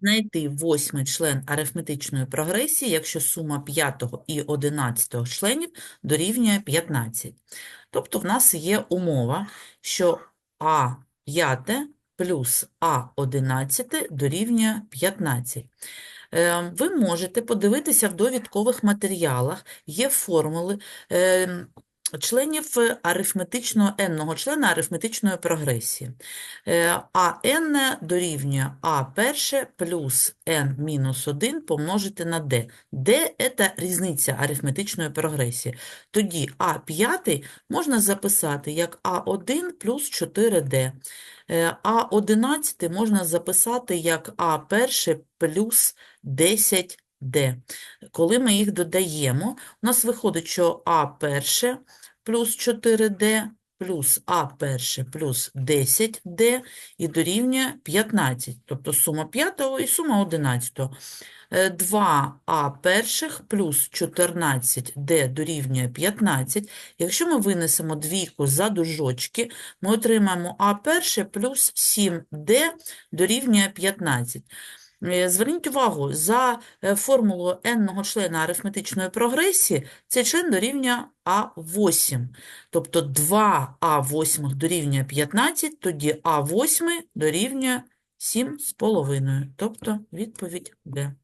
знайти восьмий член арифметичної прогресії, якщо сума п'ятого і одинадцятого членів дорівнює 15. Тобто в нас є умова, що А п'яте плюс А одинадцяте дорівнює 15. Е, Ви можете подивитися в довідкових матеріалах, є формули е, членів е, арифметичного n-ного члена арифметичної прогресії. Е, А n дорівнює А перше плюс n мінус 1 помножити на d. d – це різниця арифметичної прогресії. Тоді А п'ятий можна записати як А1 плюс 4d. Е, А 11 можна записати як А перше плюс 10d. Коли ми їх додаємо, у нас виходить, що А перше плюс 4d плюс А перше плюс 10d і дорівнює 15, тобто сума п'ятого і сума одинадцятого. 2а перших плюс 14d дорівнює 15. Якщо ми винесемо двійку за дужочки, ми отримаємо а перше плюс 7d дорівнює 15. Е, Зверніть увагу, за е, формулою n-ного члена арифметичної прогресії цей член дорівнює А8. Тобто 2А8 дорівнює 15, тоді А8 дорівнює 7,5. Тобто відповідь Д.